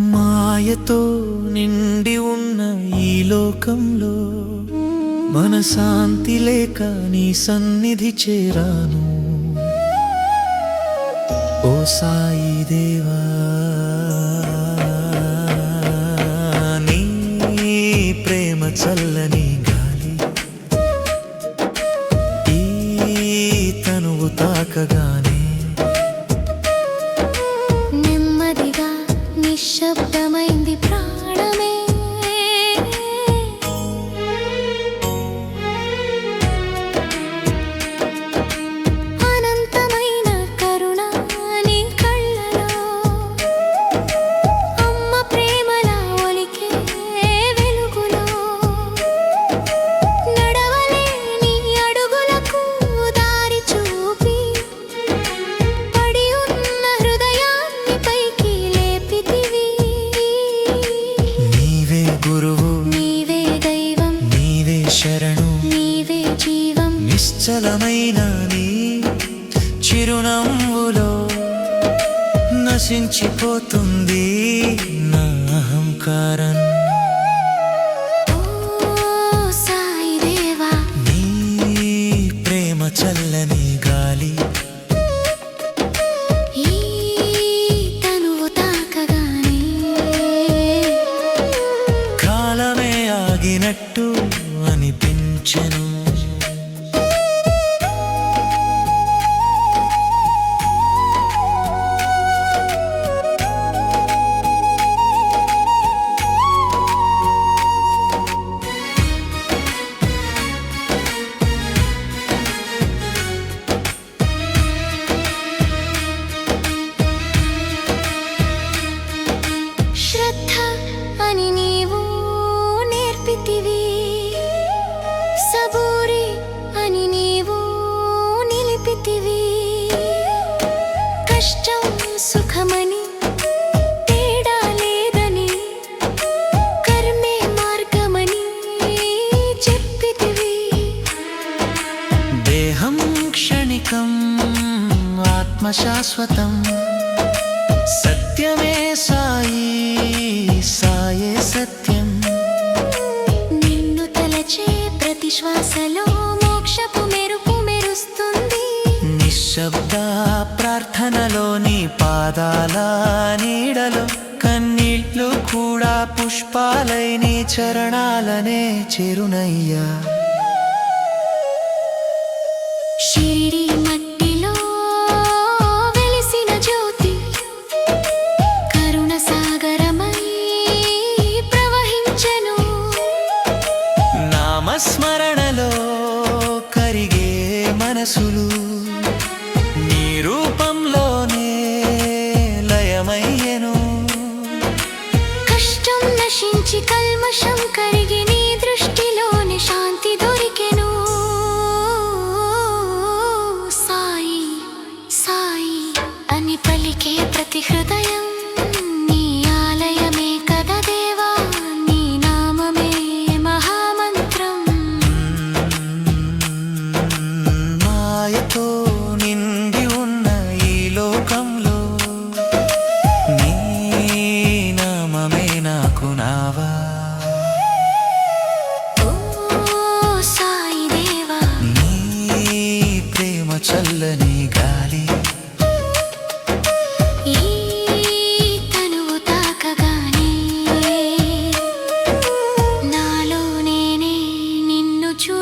మాయతో నిండి ఉన్న ఈ లోకంలో మన శాంతి లేక నీ సన్నిధి చేరాను. ఓ సాయి దేవా నీ ప్రేమ చల్లని నిశ్చలమైన నీ చిరునవ్వులో నశించిపోతుంది. కష్టం సుఖమని తేడా లేదని కర్మే మార్గమని చెప్పితివి. దేహం క్షణికం ఆత్మ శాశ్వతం సత్యమే పాదాల నీడలు కన్నీళ్ళు కూడా పుష్పాలైని చరణాలనే చెరునయ్యా. స్మరణలో కరిగే మనసులు कल्मषं करे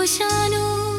শ্মশানো